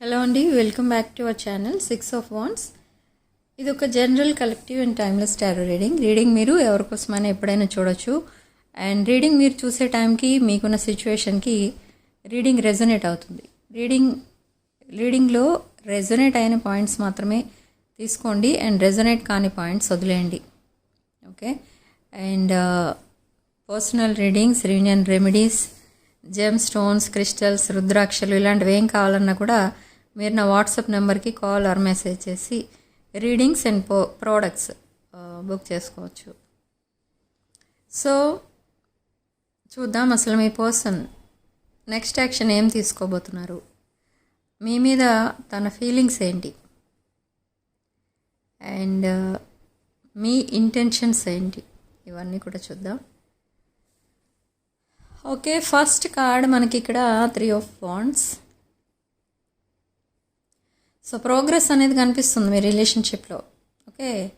Hello అండి welcome back to our channel six of wands ఇది ఒక general collective and timeless tarot reading reading మీరు ఎవరికోసమైనా ఎప్పుడైనా చూడొచ్చు. అండ్ రీడింగ్ మీరు చూసే టైంకి మీకున్న సిచ్యువేషన్కి రీడింగ్ రెజొనేట్ అవుతుంది. రీడింగ్ రీడింగ్లో రెజొనేట్ అయిన పాయింట్స్ మాత్రమే తీసుకోండి అండ్ రెజొనేట్ కాని పాయింట్స్ వదిలేయండి. Okay and personal readings reunion remedies gem stones crystals రుద్రాక్షలు ఇలాంటివి ఏం కావాలన్నా కూడా మీరు నా వాట్సాప్ నెంబర్కి కాల్ ఆర్ మెసేజ్ చేసి రీడింగ్స్ అండ్ పో ప్రోడక్ట్స్ బుక్ చేసుకోవచ్చు. సో చూద్దాం అసలు మీ పర్సన్ నెక్స్ట్ యాక్షన్ ఏం తీసుకోబోతున్నారు? మీ మీద తన ఫీలింగ్స్ ఏంటి? అండ్ మీ ఇంటెన్షన్స్ ఏంటి? ఇవన్నీ కూడా చూద్దాం. ఓకే ఫస్ట్ కార్డ్ మనకి ఇక్కడ three of wands. So progress అనేది కనిపిస్తుంది మీ రిలేషన్షిప్లో. Okay?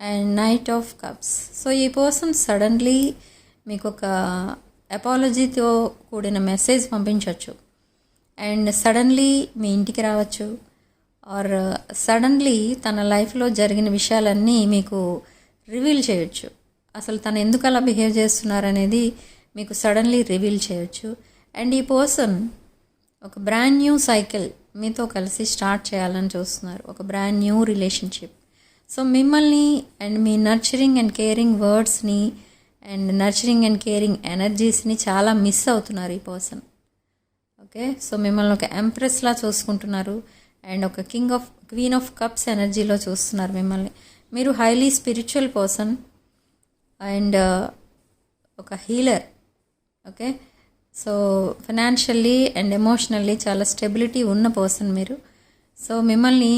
And knight of cups. So ఈ పర్సన్ సడన్లీ మీకు ఒక అపాలజీతో కూడిన మెసేజ్ పంపించవచ్చు అండ్ సడన్లీ మీ ఇంటికి రావచ్చు. ఆర్ సడన్లీ తన లైఫ్లో జరిగిన విషయాలన్నీ మీకు రివీల్ చేయొచ్చు. అసలు తను ఎందుకు అలా బిహేవ్ చేస్తున్నారనేది మీకు సడన్లీ రివీల్ చేయొచ్చు. అండ్ ఈ పర్సన్ ఒక బ్రాండ్ న్యూ సైకిల్ మీతో కలిసి స్టార్ట్ చేయాలని చూస్తున్నారు. ఒక బ్రాండ్ న్యూ రిలేషన్షిప్ సో మిమ్మల్ని అండ్ మీ నర్చరింగ్ అండ్ కేరింగ్ వర్డ్స్ని అండ్ నర్చరింగ్ అండ్ కేరింగ్ ఎనర్జీస్ని చాలా మిస్ అవుతున్నారు ఈ పర్సన్ ఓకే సో మిమ్మల్ని ఒక ఎంప్రెస్లా చూసుకుంటున్నారు అండ్ ఒక king of queen of cups ఎనర్జీలో చూస్తున్నారు మిమ్మల్ని. మీరు హైలీ స్పిరిచువల్ పర్సన్ అండ్ ఒక healer okay so financially and emotionally చాలా స్టెబిలిటీ ఉన్న పర్సన్ మీరు. సో మిమ్మల్ని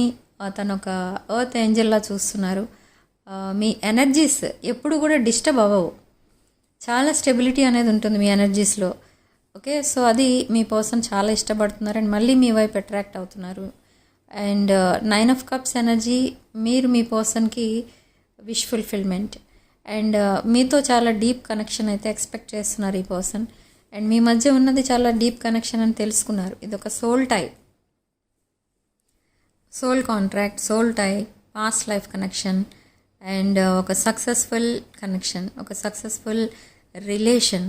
తను ఒక ఎర్త్ ఏంజల్లా చూస్తున్నారు. మీ ఎనర్జీస్ ఎప్పుడు కూడా డిస్టర్బ్ అవ్వవు. చాలా స్టెబిలిటీ అనేది ఉంటుంది మీ ఎనర్జీస్లో ఓకే సో అది మీ పర్సన్ చాలా ఇష్టపడుతున్నారు అండ్ మళ్ళీ మీ వైపు అట్రాక్ట్ అవుతున్నారు. And nine of cups energy మీరు మీ పర్సన్కి విష్ ఫుల్ఫిల్మెంట్ అండ్ మీతో చాలా డీప్ కనెక్షన్ అయితే ఎక్స్పెక్ట్ చేస్తున్నారు ఈ పర్సన్ అండ్ మీ మధ్య ఉన్నది చాలా డీప్ కనెక్షన్ అని తెలుసుకున్నారు. ఇది ఒక soul tie soul contract soul tie past life connection and uh, ఒక సక్సెస్ఫుల్ కనెక్షన్ ఒక సక్సెస్ఫుల్ రిలేషన్.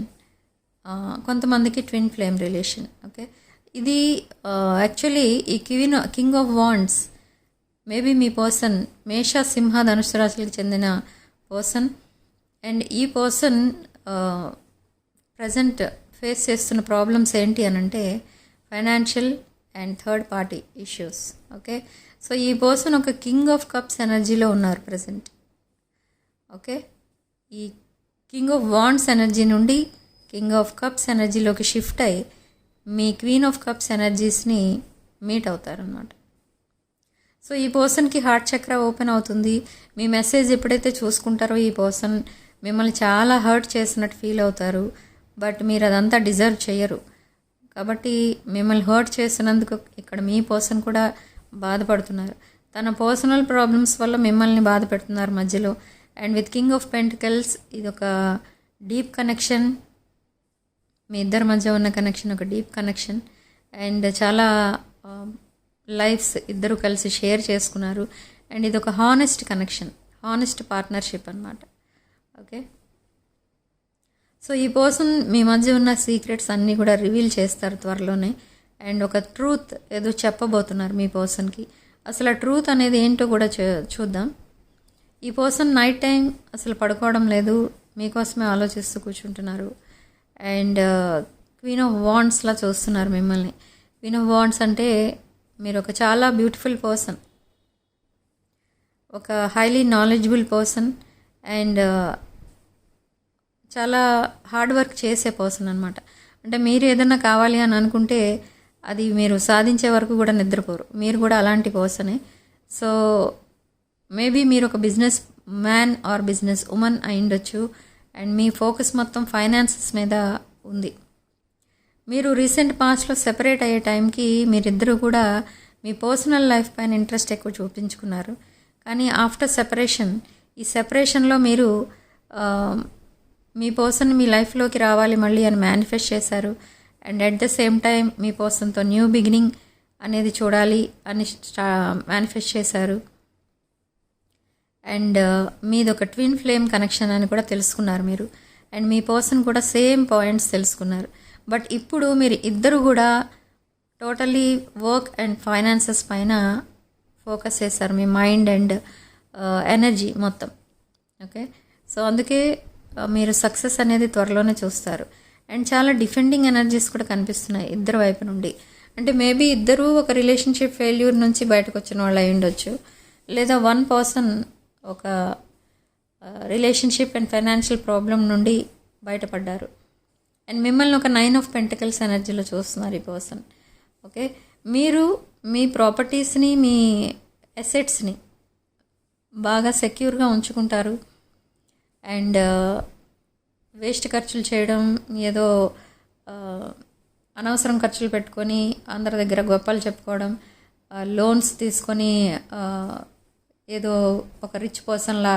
కొంతమందికి ట్విన్ ఫ్లేమ్ రిలేషన్ ఓకే? ఇది యాక్చువల్లీ ఈ queen king of wands maybe me person మేష సింహ ధనుసు రాశులకు చెందిన పర్సన్. అండ్ ఈ పర్సన్ ప్రజెంట్ ఫేస్ చేస్తున్న ప్రాబ్లమ్స్ ఏంటి అని అంటే financial and third party issues okay? So ఈ పర్సన్ ఒక కింగ్ ఆఫ్ కప్స్ ఎనర్జీలో ఉన్నారు ప్రజెంట్ ఓకే? ఈ కింగ్ ఆఫ్ వాండ్స్ ఎనర్జీ నుండి కింగ్ ఆఫ్ కప్స్ ఎనర్జీలోకి షిఫ్ట్ అయ్యి మీ క్వీన్ ఆఫ్ కప్స్ ఎనర్జీస్ని మీట్ అవుతారనమాట సో ఈ పర్సన్కి హార్ట్ చక్ర ఓపెన్ అవుతుంది. మీ మెసేజ్ ఎప్పుడైతే చూసుకుంటారో ఈ పర్సన్ మిమ్మల్ని చాలా హర్ట్ చేసినట్టు ఫీల్ అవుతారు. బట్ మీరు అదంతా డిజర్వ్ చేయరు. కాబట్టి మిమ్మల్ని హర్ట్ చేసినందుకు ఇక్కడ మీ పర్సన్ కూడా బాధపడుతున్నారు. తన పర్సనల్ ప్రాబ్లమ్స్ వల్ల మిమ్మల్ని బాధ పెడుతున్నారు మధ్యలో. And with king of pentacles ఇది ఒక డీప్ కనెక్షన్. మీ ఇద్దరి మధ్య ఉన్న కనెక్షన్ ఒక డీప్ కనెక్షన్. అండ్ చాలా లైఫ్స్ ఇద్దరు కలిసి షేర్ చేసుకున్నారు. అండ్ ఇది ఒక హానెస్ట్ కనెక్షన్ హానెస్ట్ పార్ట్నర్షిప్ అనమాట ఓకే? సో ఈ పర్సన్ మీ మధ్య ఉన్న సీక్రెట్స్ అన్నీ కూడా రివీల్ చేస్తారు త్వరలోనే. అండ్ ఒక ట్రూత్ ఏదో చెప్పబోతున్నారు మీ పర్సన్కి అసలు ఆ ట్రూత్ అనేది ఏంటో కూడా చూద్దాం. ఈ పర్సన్ నైట్ టైం అసలు పడుకోవడం లేదు. మీకోసమే ఆలోచిస్తూ కూర్చుంటున్నారు. అండ్ క్వీన్ ఆఫ్ వాండ్స్లా చూస్తున్నారు మిమ్మల్ని. క్వీన్ ఆఫ్ వాండ్స్ అంటే మీరు ఒక చాలా బ్యూటిఫుల్ పర్సన్ ఒక హైలీ నాలెడ్జబుల్ పర్సన్ అండ్ చాలా హార్డ్ వర్క్ చేసే పర్సన్ అనమాట అంటే మీరు ఏదన్నా కావాలి అని అనుకుంటే అది మీరు సాధించే వరకు కూడా నిద్రపోరు. మీరు కూడా అలాంటి పర్సనే సో మేబీ మీరు ఒక business man or business woman అయి ఉండొచ్చు అండ్ మీ ఫోకస్ మొత్తం ఫైనాన్సెస్ మీద ఉంది. మీరు రీసెంట్ పాస్ట్లో సెపరేట్ అయ్యే టైంకి మీరిద్దరూ కూడా మీ పర్సనల్ లైఫ్ పైన ఇంట్రెస్ట్ ఎక్కువ చూపించుకున్నారు. కానీ ఆఫ్టర్ సెపరేషన్ ఈ సెపరేషన్లో మీరు మీ పర్సన్ మీ లైఫ్లోకి రావాలి మళ్ళీ అని మేనిఫెస్ట్ చేశారు. And at the same time మీ పర్సన్తో న్యూ బిగినింగ్ అనేది చూడాలి అని మేనిఫెస్ట్ చేశారు. అండ్ uh, మీది ఒక ట్విన్ ఫ్లేమ్ కనెక్షన్ అని కూడా తెలుసుకున్నారు మీరు. అండ్ మీ పర్సన్ కూడా సేమ్ పాయింట్స్ తెలుసుకున్నారు. బట్ ఇప్పుడు మీరు ఇద్దరు కూడా టోటలీ వర్క్ అండ్ ఫైనాన్సెస్ పైన ఫోకస్ చేశారు. మీ మైండ్ అండ్ ఎనర్జీ మొత్తం. ఓకే సో అందుకే మీరు సక్సెస్ అనేది త్వరలోనే చూస్తారు. అండ్ చాలా డిఫెండింగ్ ఎనర్జీస్ కూడా కనిపిస్తున్నాయి ఇద్దరు వైపు నుండి. అంటే మేబీ ఇద్దరు ఒక రిలేషన్షిప్ ఫెయిల్యూర్ నుంచి బయటకు వచ్చిన వాళ్ళు అయి ఉండొచ్చు. లేదా వన్ పర్సన్ ఒక రిలేషన్షిప్ అండ్ ఫైనాన్షియల్ ప్రాబ్లం నుండి బయటపడ్డారు. అండ్ మిమ్మల్ని ఒక నైన్ ఆఫ్ పెంటికల్స్ ఎనర్జీలో చూస్తున్నారు ఈ పర్సన్ ఓకే మీరు మీ ప్రాపర్టీస్ని మీ ఎసెట్స్ని బాగా సెక్యూర్గా ఉంచుకుంటారు. అండ్ వేస్ట్ ఖర్చులు చేయడం ఏదో అనవసరం ఖర్చులు పెట్టుకొని అందరి దగ్గర గొప్పలు చెప్పుకోవడం లోన్స్ తీసుకొని ఏదో ఒక రిచ్ పర్సన్లా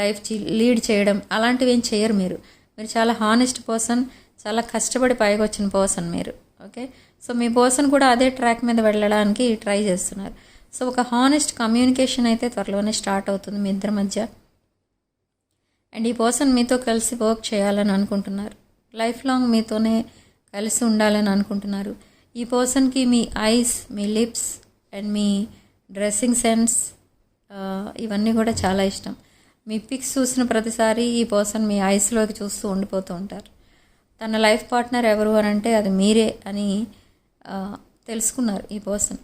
లైఫ్ లీడ్ చేయడం అలాంటివి ఏం చేయరు మీరు. మీరు చాలా హానెస్ట్ పర్సన్ చాలా కష్టపడి పైకి వచ్చిన పర్సన్ మీరు ఓకే? సో మీ పర్సన్ కూడా అదే ట్రాక్ మీద వెళ్ళడానికి ట్రై చేస్తున్నారు. సో ఒక హానెస్ట్ కమ్యూనికేషన్ అయితే త్వరలోనే స్టార్ట్ అవుతుంది మీ ఇద్దరి మధ్య. అండ్ ఈ పర్సన్ మీతో కలిసి వర్క్ చేయాలని అనుకుంటున్నారు. లైఫ్ లాంగ్ మీతోనే కలిసి ఉండాలని అనుకుంటున్నారు. ఈ పర్సన్కి మీ ఐస్ మీ లిప్స్ అండ్ మీ డ్రెస్సింగ్ సెన్స్ ఇవన్నీ కూడా చాలా ఇష్టం. మీ పిక్స్ చూసిన ప్రతిసారి ఈ పర్సన్ మీ ఐస్లోకి చూస్తూ ఉండిపోతూ ఉంటారు. తన లైఫ్ పార్ట్నర్ ఎవరు అని అంటే అది మీరే అని తెలుసుకున్నారు ఈ పర్సన్.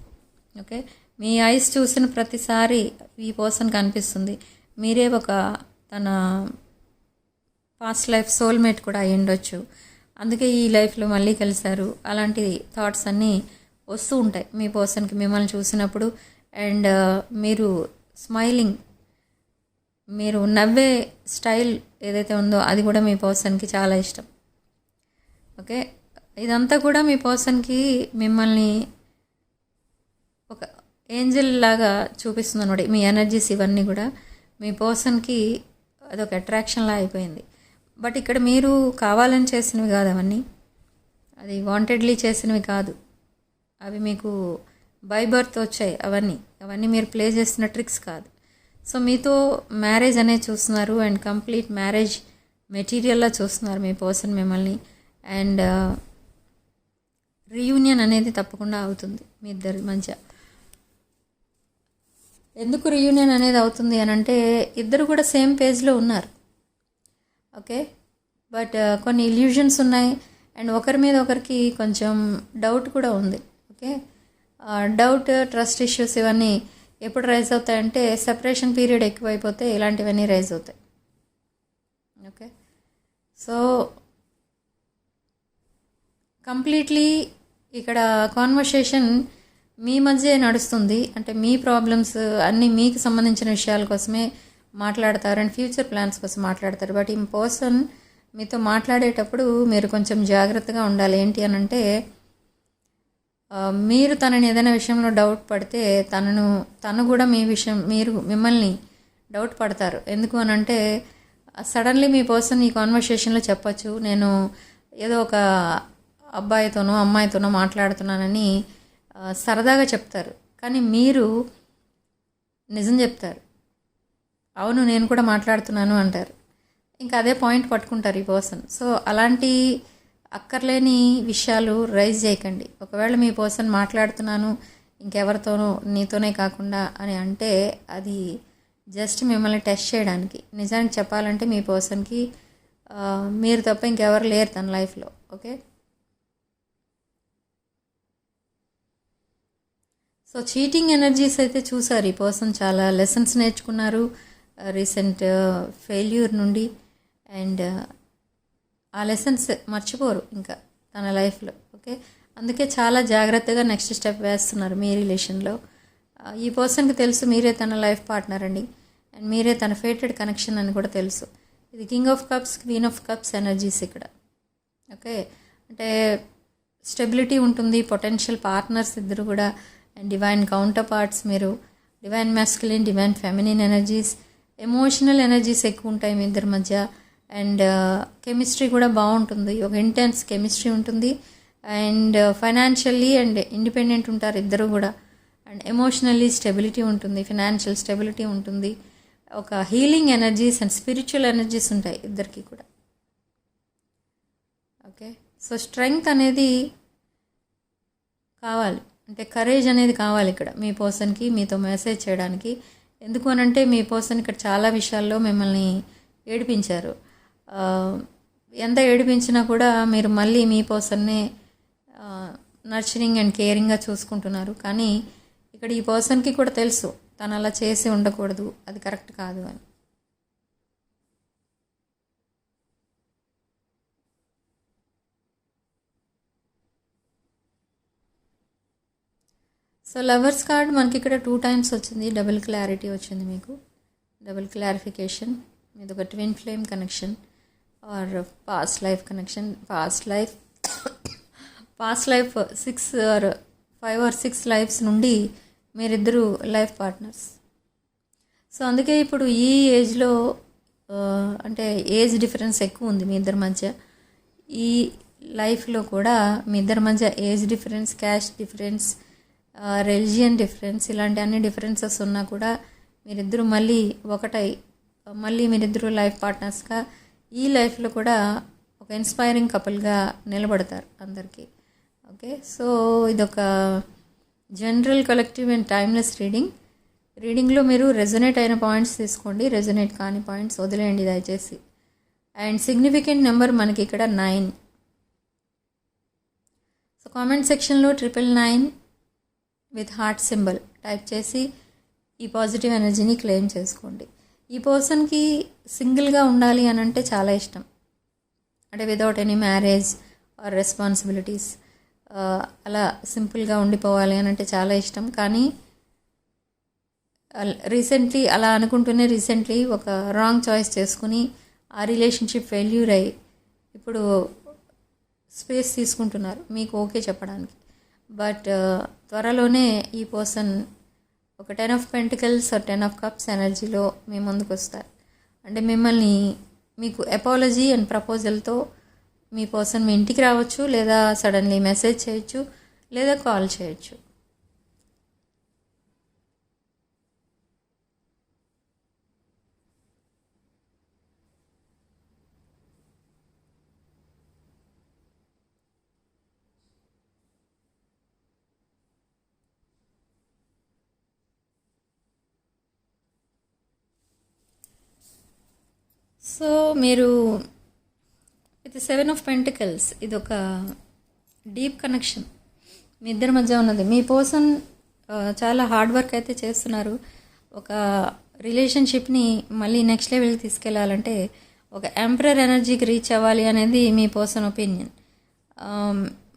ఓకే? మీ ఐస్ చూసిన ప్రతిసారి ఈ పర్సన్ కనిపిస్తుంది. మీరే ఒక తన పాస్ట్ లైఫ్ సోల్మేట్ కూడా అయి ఉండొచ్చు. అందుకే ఈ లైఫ్లో మళ్ళీ కలిశారు. అలాంటి థాట్స్ అన్నీ వస్తూ ఉంటాయి మీ పర్సన్కి మిమ్మల్ని చూసినప్పుడు. అండ్ మీరు స్మైలింగ్ మీరు నవ్వే స్టైల్ ఏదైతే ఉందో అది కూడా మీ పర్సన్కి చాలా ఇష్టం. ఓకే? ఇదంతా కూడా మీ పర్సన్కి మిమ్మల్ని ఒక ఏంజల్ లాగా చూపిస్తుంది అనమాట మీ ఎనర్జీస్ ఇవన్నీ కూడా మీ పర్సన్కి అదొక అట్రాక్షన్లా అయిపోయింది. బట్ ఇక్కడ మీరు కావాలని చేసినవి కాదు అవన్నీ. అది వాంటెడ్లీ చేసినవి కాదు. అవి మీకు బై బర్త్ వచ్చాయి అవన్నీ. అవన్నీ మీరు ప్లే చేసిన ట్రిక్స్ కాదు. సో మీతో మ్యారేజ్ అనేది చూస్తున్నారు అండ్ కంప్లీట్ మ్యారేజ్ మెటీరియల్లా చూస్తున్నారు మీ పర్సన్ మిమ్మల్ని. అండ్ రీయూనియన్ uh, అనేది తప్పకుండా అవుతుంది మీ ఇద్దరి మధ్య. ఎందుకు రీయూనియన్ అనేది అవుతుంది అని అంటే ఇద్దరు కూడా సేమ్ పేజ్లో ఉన్నారు. ఓకే బట్ uh, కొన్ని ఇల్యూషన్స్ ఉన్నాయి. అండ్ ఒకరి మీద ఒకరికి కొంచెం డౌట్ కూడా ఉంది. ఓకే డౌట్ ట్రస్ట్ ఇష్యూస్ ఇవన్నీ ఎప్పుడు రైజ్ అవుతాయంటే సెపరేషన్ పీరియడ్ ఎక్కువైపోతే ఇలాంటివన్నీ రైజ్ అవుతాయి. ఓకే సో కంప్లీట్లీ ఇక్కడ కాన్వర్సేషన్ మీ మధ్య నడుస్తుంది. అంటే మీ ప్రాబ్లమ్స్ అన్నీ మీకు సంబంధించిన విషయాల కోసమే మాట్లాడతారు అండ్ ఫ్యూచర్ ప్లాన్స్ కోసం మాట్లాడతారు. బట్ ఈ పర్సన్ మీతో మాట్లాడేటప్పుడు మీరు కొంచెం జాగ్రత్తగా ఉండాలి. ఏంటి అని అంటే మీరు తనని ఏదైనా విషయంలో డౌట్ పడితే తనను తను కూడా మీ విషయం మీరు మిమ్మల్ని డౌట్ పడతారు. ఎందుకు అని అంటే సడన్లీ మీ పర్సన్ ఈ కాన్వర్సేషన్లో చెప్పచ్చు నేను ఏదో ఒక అబ్బాయితోనో అమ్మాయితోనో మాట్లాడుతున్నానని సరదాగా చెప్తారు. కానీ మీరు నిజం చెప్తారు. అవును నేను కూడా మాట్లాడుతున్నాను అంటారు. ఇంకా అదే పాయింట్ పట్టుకుంటారు ఈ పర్సన్. సో అలాంటి అక్కర్లేని విషయాలు రైజ్ చేయకండి. ఒకవేళ మీ పర్సన్ మాట్లాడుతున్నాను ఇంకెవరితోనూ నీతోనే కాకుండా అని అంటే అది జస్ట్ మిమ్మల్ని టెస్ట్ చేయడానికి. నిజానికి చెప్పాలంటే మీ పర్సన్కి మీరు తప్ప ఇంకెవరు లేరు తన లైఫ్లో ఓకే? సో చీటింగ్ ఎనర్జీస్ అయితే చూసారు ఈ పర్సన్ చాలా. లెసన్స్ నేర్చుకున్నారు. రీసెంట్ ఫెయిల్యూర్ నుండి అండ్ ఆ లెసన్స్ మర్చిపోరు ఇంకా తన లైఫ్లో ఓకే? అందుకే చాలా జాగ్రత్తగా నెక్స్ట్ స్టెప్ వేస్తున్నారు మీ రిలేషన్లో. ఈ పర్సన్కి తెలుసు మీరే తన లైఫ్ పార్ట్నర్ అండి. అండ్ మీరే తన ఫేటెడ్ కనెక్షన్ అని కూడా తెలుసు. ఇది king of cups queen of cups energies ఇక్కడ ఓకే? అంటే స్టెబిలిటీ ఉంటుంది పొటెన్షియల్ పార్ట్నర్స్ ఇద్దరు కూడా అండ్ డివైన్ కౌంటర్ పార్ట్స్ మీరు divine masculine divine feminine energies emotional energies ఎక్కువ ఉంటాయి మీ ఇద్దరి మధ్య. అండ్ కెమిస్ట్రీ uh, కూడా బాగుంటుంది. ఒక ఇంటెన్స్ కెమిస్ట్రీ ఉంటుంది. అండ్ ఫైనాన్షియల్లీ అండ్ ఇండిపెండెంట్ ఉంటారు ఇద్దరు కూడా. అండ్ ఎమోషనల్లీ స్టెబిలిటీ ఉంటుంది. ఫినాన్షియల్ స్టెబిలిటీ ఉంటుంది. ఒక healing energies and spiritual energies ఉంటాయి ఇద్దరికి కూడా. ఓకే సో స్ట్రెంగ్త్ అనేది కావాలి. అంటే కరేజ్ అనేది కావాలి ఇక్కడ. మీ పర్సన్కి మీతో మెసేజ్ చేయడానికి. ఎందుకు అనంటే మీ పర్సన్ ఇక్కడ చాలా విషయాల్లో మిమ్మల్ని ఏడిపించారు. ఎంత ఏడిపించినా కూడా మీరు మళ్ళీ మీ పర్సన్నే నర్చరింగ్ అండ్ కేరింగ్గా చూసుకుంటున్నారు. కానీ ఇక్కడ ఈ పర్సన్కి కూడా తెలుసు తను అలా చేసి ఉండకూడదు అది కరెక్ట్ కాదు అని. సో లవర్స్ కార్డ్ మనకి ఇక్కడ టూ టైమ్స్ వచ్చింది. డబుల్ క్లారిటీ వచ్చింది మీకు. డబుల్ క్లారిఫికేషన్ ఇది ఒక twin flame connection or past life connection past life past life six or five or six lives నుండి మీరిద్దరూ లైఫ్ పార్ట్నర్స్ సో అందుకే ఇప్పుడు ఈ ఏజ్లో అంటే ఏజ్ డిఫరెన్స్ ఎక్కువ ఉంది మీ ఇద్దరి మధ్య. ఈ లైఫ్లో కూడా మీ ఇద్దరి మధ్య age difference cash difference religion difference ఇలాంటి అన్ని డిఫరెన్సెస్ ఉన్నా కూడా మీరిద్దరూ మళ్ళీ ఒకటై మళ్ళీ మీరిద్దరూ లైఫ్ పార్ట్నర్స్గా ఈ లైఫ్లో కూడా ఒక ఇన్స్పైరింగ్ కపుల్గా నిలబడతారు అందరికీ. ఓకే సో ఇదొక general collective and timeless reading రీడింగ్లో మీరు రెజొనేట్ అయిన పాయింట్స్ తీసుకోండి. రెజొనేట్ కాని పాయింట్స్ వదిలేయండి దయచేసి. అండ్ సిగ్నిఫికెంట్ నెంబర్ మనకి ఇక్కడ నైన్ సో కామెంట్ సెక్షన్లో triple nine with heart symbol type చేసి ఈ పాజిటివ్ ఎనర్జీని క్లెయిమ్ చేసుకోండి. ఈ పర్సన్కి సింగిల్గా ఉండాలి అని అంటే చాలా ఇష్టం. అంటే without any marriage or responsibilities అలా సింపుల్గా ఉండిపోవాలి అని అంటే చాలా ఇష్టం. కానీ రీసెంట్లీ అలా అనుకుంటూనే రీసెంట్లీ ఒక రాంగ్ చాయిస్ చేసుకుని ఆ రిలేషన్షిప్ ఫెయిల్యూర్ అయ్యి ఇప్పుడు స్పేస్ తీసుకుంటున్నారు. మీకు ఓకే చెప్పడానికి. బట్ త్వరలోనే ఈ పర్సన్ ఒక ten of pentacles or ten of cups ఎనర్జీలో మీ ముందుకు వస్తారు అంటే మిమ్మల్ని మీకు ఎపాలజీ అండ్ ప్రపోజల్తో మీ పర్సన్ మీ ఇంటికి రావచ్చు లేదా సడన్లీ మెసేజ్ చేయొచ్చు లేదా కాల్ చేయొచ్చు. సో మీరు ఇది సెవెన్ ఆఫ్ పెంటికల్స్ ఇది ఒక డీప్ కనెక్షన్. మీ ఇద్దరి మధ్య ఉన్నది. మీ పర్సన్ చాలా హార్డ్ వర్క్ అయితే చేస్తున్నారు. ఒక రిలేషన్షిప్ని మళ్ళీ నెక్స్ట్ లెవెల్కి తీసుకెళ్ళాలంటే ఒక ఎంప్రర్ ఎనర్జీకి రీచ్ అవ్వాలి అనేది మీ పర్సన్ ఒపీనియన్.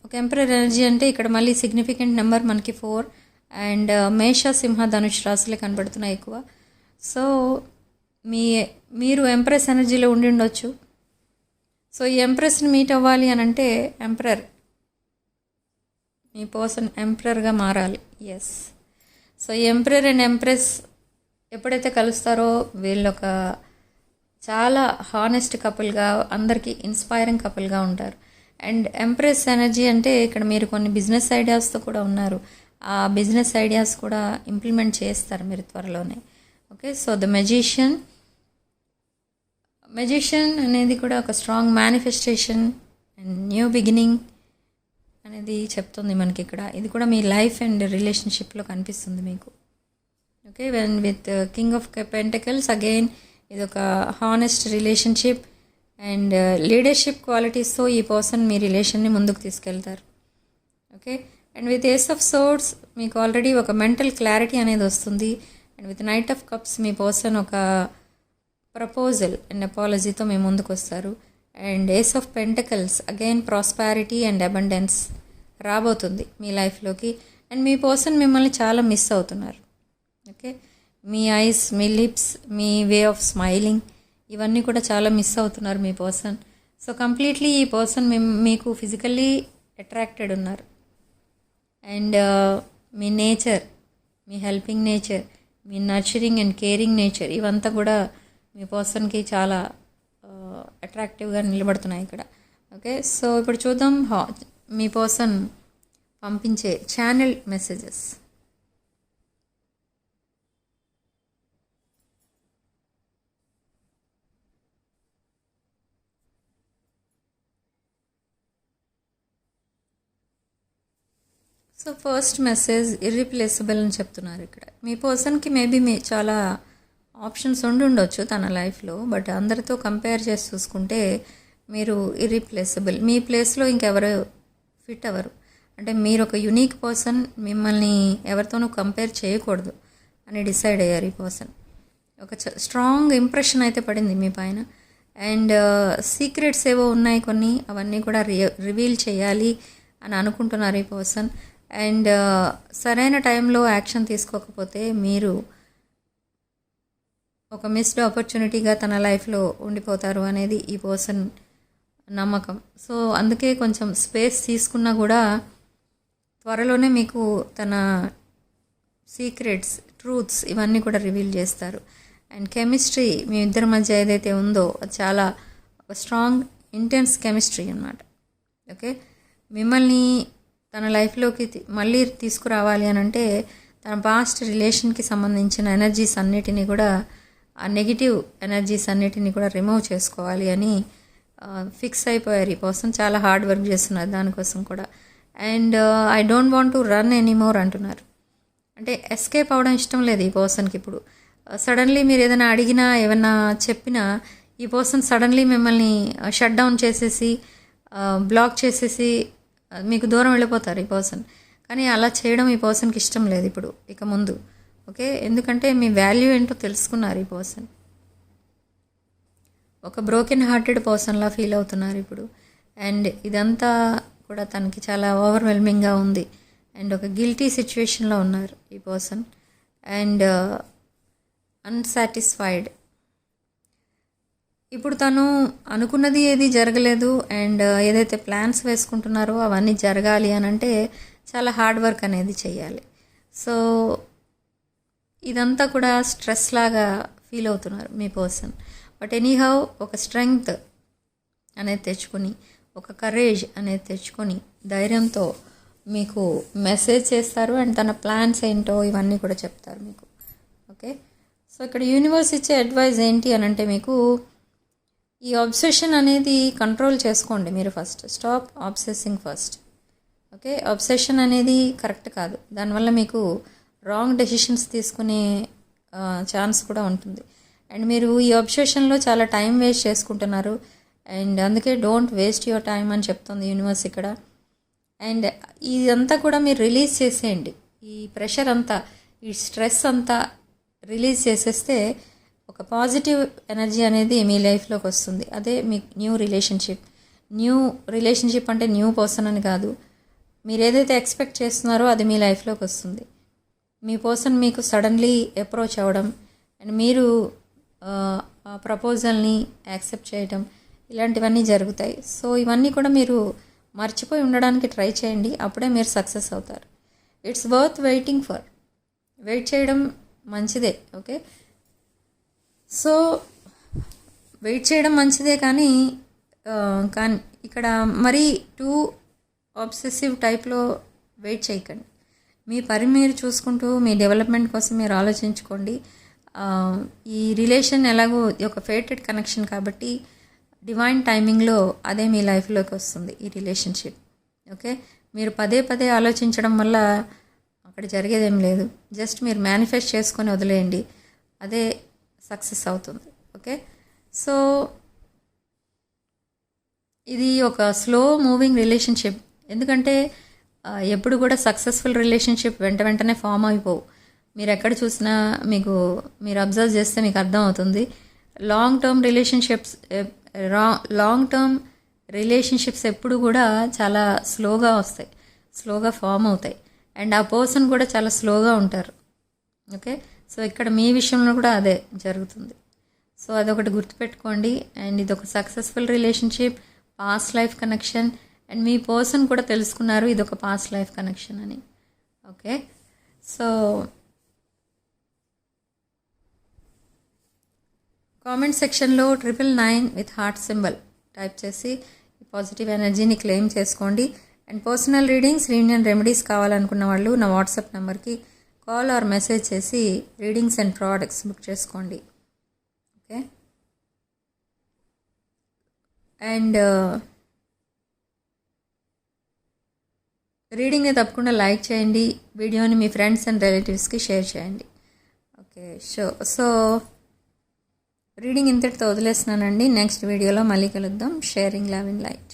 ఒక ఎంప్రర్ ఎనర్జీ అంటే ఇక్కడ మళ్ళీ సిగ్నిఫికెంట్ నెంబర్ మనకి ఫోర్ అండ్ మేష సింహ ధనుష్ రాశులే కనబడుతున్నాయి ఎక్కువ. సో మీ మీరు ఎంప్రెస్ ఎనర్జీలో ఉండి ఉండొచ్చు సో ఈ ఎంప్రెస్ని మీట్ అవ్వాలి అని అంటే ఎంప్రర్ మీ పర్సన్ ఎంప్రర్గా మారాలి. Yes so emperor and empress ఎప్పుడైతే కలుస్తారో వీళ్ళు ఒక చాలా హానెస్ట్ కపుల్గా అందరికీ ఇన్స్పైరింగ్ కపుల్గా ఉంటారు. అండ్ ఎంప్రెస్ ఎనర్జీ అంటే ఇక్కడ మీరు కొన్ని బిజినెస్ ఐడియాస్తో కూడా ఉన్నారు. ఆ బిజినెస్ ఐడియాస్ కూడా ఇంప్లిమెంట్ చేస్తారు మీరు త్వరలోనే. Okay so the magician magician అనేది కూడా ఒక strong manifestation and new beginning అనేది చెప్తుంది మనకి ఇక్కడ. ఇది కూడా మీ లైఫ్ అండ్ రిలేషన్షిప్లో కనిపిస్తుంది మీకు. Okay when with king of pentacles again ఇది ఒక హానెస్ట్ రిలేషన్షిప్ అండ్ లీడర్షిప్ క్వాలిటీస్తో ఈ పర్సన్ మీ రిలేషన్ని ముందుకు తీసుకెళ్తారు. Okay and with ace of swords మీకు ఆల్రెడీ ఒక మెంటల్ క్లారిటీ అనేది వస్తుంది. And with knight of cups me person ఒక ప్రపోజల్ అండ్ అపాలజీతో మీ ముందుకు వస్తారు and ace of pentacles again prosperity and abundance రాబోతుంది మీ లైఫ్లోకి. అండ్ మీ పర్సన్ మిమ్మల్ని చాలా మిస్ అవుతున్నారు. ఓకే మీ ఐస్ మీ లిప్స్ మీ వే ఆఫ్ స్మైలింగ్ ఇవన్నీ కూడా చాలా మిస్ అవుతున్నారు మీ పర్సన్ సో కంప్లీట్లీ ఈ పర్సన్ మీకు ఫిజికల్లీ అట్రాక్టెడ్ ఉన్నారు. అండ్ uh, మీ నేచర్ మీ హెల్పింగ్ నేచర్ మీ నర్చరింగ్ అండ్ కేరింగ్ నేచర్ ఇవంతా కూడా మీ పర్సన్కి చాలా అట్రాక్టివ్గా నిలబడుతున్నాయి ఇక్కడ. ఓకే? సో ఇప్పుడు చూద్దాం మీ పర్సన్ పంపించే channel messages. So first message irreplaceable అని చెప్తున్నారు ఇక్కడ. మీ పర్సన్కి మేబీ మీ చాలా ఆప్షన్స్ ఉండి ఉండొచ్చు తన లైఫ్లో బట్ అందరితో కంపేర్ చేసి చూసుకుంటే మీరు ఇర్రీప్లేసబుల్ మీ ప్లేస్లో ఇంకెవరు ఫిట్ అవ్వరు. అంటే మీరు ఒక యునీక్ పర్సన్ మిమ్మల్ని ఎవరితోనూ కంపేర్ చేయకూడదు అని డిసైడ్ అయ్యారు ఈ పర్సన్ ఒక స్ట్రాంగ్ ఇంప్రెషన్ అయితే పడింది మీ పైన. అండ్ సీక్రెట్స్ ఏవో ఉన్నాయి కొన్ని అవన్నీ కూడా రి రివీల్ చేయాలి అని అనుకుంటున్నారు ఈ పర్సన్ అండ్ సరైన టైంలో యాక్షన్ తీసుకోకపోతే మీరు ఒక మిస్డ్ ఆపర్చునిటీగా తన లైఫ్లో ఉండిపోతారు అనేది ఈ పర్సన్ నమ్మకం. సో అందుకే కొంచెం స్పేస్ తీసుకున్నా కూడా త్వరలోనే మీకు తన సీక్రెట్స్ ట్రూత్స్ ఇవన్నీ కూడా రివీల్ చేస్తారు. అండ్ కెమిస్ట్రీ మీ ఇద్దరి మధ్య ఏదైతే ఉందో చాలా ఒక స్ట్రాంగ్ ఇంటెన్స్ కెమిస్ట్రీ అనమాట ఓకే మిమ్మల్ని తన లైఫ్లోకి మళ్ళీ తీసుకురావాలి అని అంటే తన పాస్ట్ రిలేషన్కి సంబంధించిన ఎనర్జీస్ అన్నిటినీ కూడా నెగిటివ్ ఎనర్జీస్ అన్నిటిని కూడా రిమూవ్ చేసుకోవాలి అని ఫిక్స్ అయిపోయారు. ఈ పర్సన్ చాలా హార్డ్ వర్క్ చేస్తున్నారు దానికోసం కూడా. And I don't want to run anymore అంటున్నారు. అంటే ఎస్కేప్ అవడం ఇష్టం లేదు ఈ పర్సన్కి ఇప్పుడు. Uh, సడన్లీ మీరు ఏదైనా అడిగినా ఏమైనా చెప్పినా ఈ పర్సన్ సడన్లీ మిమ్మల్ని uh, షట్ డౌన్ చేసేసి uh, బ్లాక్ చేసేసి మీకు దూరం వెళ్ళిపోతారు ఈ పర్సన్ కానీ అలా చేయడం ఈ పర్సన్కి ఇష్టం లేదు ఇప్పుడు ఇక ముందు. ఓకే? ఎందుకంటే మీ వాల్యూ ఏంటో తెలుసుకున్నారు ఈ పర్సన్. ఒక బ్రోకెన్ హార్టెడ్ పర్సన్లా ఫీల్ అవుతున్నారు ఇప్పుడు. అండ్ ఇదంతా కూడా తనకి చాలా ఓవర్వెల్మింగ్గా ఉంది. అండ్ ఒక గిల్టీ సిచ్యువేషన్లో ఉన్నారు ఈ పర్సన్. అండ్ uh, అన్సాటిస్ఫైడ్ ఇప్పుడు తను అనుకున్నది ఏది జరగలేదు. అండ్ uh, ఏదైతే ప్లాన్స్ వేసుకుంటున్నారో అవన్నీ జరగాలి అని అంటే చాలా హార్డ్ వర్క్ అనేది చేయాలి. సో ఇదంతా కూడా స్ట్రెస్ లాగా ఫీల్ అవుతున్నారు మీ పర్సన్. బట్ ఎనీహౌ ఒక స్ట్రెంగ్త్ అనేది తెచ్చుకొని ఒక కరేజ్ అనేది తెచ్చుకొని ధైర్యంతో మీకు మెసేజ్ చేస్తారు అండ్ తన ప్లాన్స్ ఏంటో ఇవన్నీ కూడా చెప్తారు మీకు. ఓకే? సో ఇక్కడ యూనివర్స్ ఇచ్చే అడ్వైజ్ ఏంటి అని అంటే మీకు ఈ అబ్సెషన్ అనేది కంట్రోల్ చేసుకోండి మీరు first. Stop obsessing first. Okay? Obsession అనేది కరెక్ట్ కాదు. దానివల్ల మీకు రాంగ్ డెసిషన్స్ తీసుకునే ఛాన్స్ కూడా ఉంటుంది. అండ్ మీరు ఈ అబ్సెషన్లో చాలా టైం వేస్ట్ చేసుకుంటున్నారు. అండ్ అందుకే డోంట్ వేస్ట్ యువర్ టైం అని చెప్తుంది యూనివర్స్ ఇక్కడ. అండ్ ఇదంతా కూడా మీరు రిలీజ్ చేసేయండి. ఈ ప్రెషర్ అంతా ఈ స్ట్రెస్ అంతా రిలీజ్ చేసేస్తే ఒక పాజిటివ్ ఎనర్జీ అనేది మీ లైఫ్లోకి వస్తుంది. అదే మీ న్యూ రిలేషన్షిప్ న్యూ రిలేషన్షిప్ అంటే న్యూ పర్సన్ అని కాదు. మీరు ఏదైతే ఎక్స్పెక్ట్ చేస్తున్నారో అది మీ లైఫ్లోకి వస్తుంది. మీ పర్సన్ మీకు సడన్లీ అప్రోచ్ అవ్వడం అండ్ మీరు ఆ, ప్రపోజల్ని యాక్సెప్ట్ చేయడం ఇలాంటివన్నీ జరుగుతాయి. సో ఇవన్నీ కూడా మీరు మర్చిపోయి ఉండడానికి ట్రై చేయండి. అప్పుడే మీరు సక్సెస్ అవుతారు. It's worth waiting for. Wait చేయడం మంచిదే ఓకే? సో వెయిట్ చేయడం మంచిదే కానీ కానీ ఇక్కడ మరీ టూ ఆబ్సెసివ్ టైప్లో వెయిట్ చేయకండి. మీ పని మీరు చూసుకుంటూ మీ డెవలప్మెంట్ కోసం మీరు ఆలోచించుకోండి. ఈ రిలేషన్ ఎలాగో ఒక ఫేటెడ్ కనెక్షన్ కాబట్టి డివైన్ టైమింగ్లో అదే మీ లైఫ్లోకి వస్తుంది ఈ రిలేషన్షిప్ ఓకే మీరు పదే పదే ఆలోచించడం వల్ల అక్కడ జరిగేదేం లేదు. జస్ట్ మీరు మేనిఫెస్ట్ చేసుకొని వదిలేయండి. అదే సక్సెస్ అవుతుంది. ఓకే సో ఇది ఒక స్లో మూవింగ్ రిలేషన్షిప్ ఎందుకంటే ఎప్పుడు కూడా సక్సెస్ఫుల్ రిలేషన్షిప్ వెంట వెంటనే ఫామ్ అయిపోవు. మీరు ఎక్కడ చూసినా మీకు మీరు అబ్జర్వ్ చేస్తే మీకు అర్థమవుతుంది long term relationships long term relationships ఎప్పుడు కూడా చాలా స్లోగా వస్తాయి. స్లోగా ఫామ్ అవుతాయి. అండ్ ఆ పర్సన్ కూడా చాలా స్లోగా ఉంటారు. ఓకే సో ఇక్కడ మీ విషయంలో కూడా అదే జరుగుతుంది. సో అదొకటి గుర్తుపెట్టుకోండి. అండ్ ఇది ఒక successful relationship past life connection and me person కూడా తెలుసుకున్నారు ఇది ఒక పాస్ట్ లైఫ్ కనెక్షన్ అని ఓకే సో కామెంట్ సెక్షన్లో triple nine with heart symbol type చేసి పాజిటివ్ ఎనర్జీని క్లెయిమ్ చేసుకోండి. And personal readings reading remedies కావాలనుకున్న వాళ్ళు నా వాట్సాప్ నెంబర్కి కాల్ ఆర్ మెసేజ్ చేసి రీడింగ్స్ అండ్ ప్రోడక్ట్స్ బుక్ చేసుకోండి. ఓకే అండ్ రీడింగ్ని తప్పకుండా లైక్ చేయండి వీడియోని మీ ఫ్రెండ్స్ అండ్ రిలేటివ్స్కి షేర్ చేయండి. ఓకే షో సో రీడింగ్ ఇంతటితో వదిలేస్తున్నానండి. నెక్స్ట్ వీడియోలో మళ్ళీ కలుద్దాం. Sharing love in life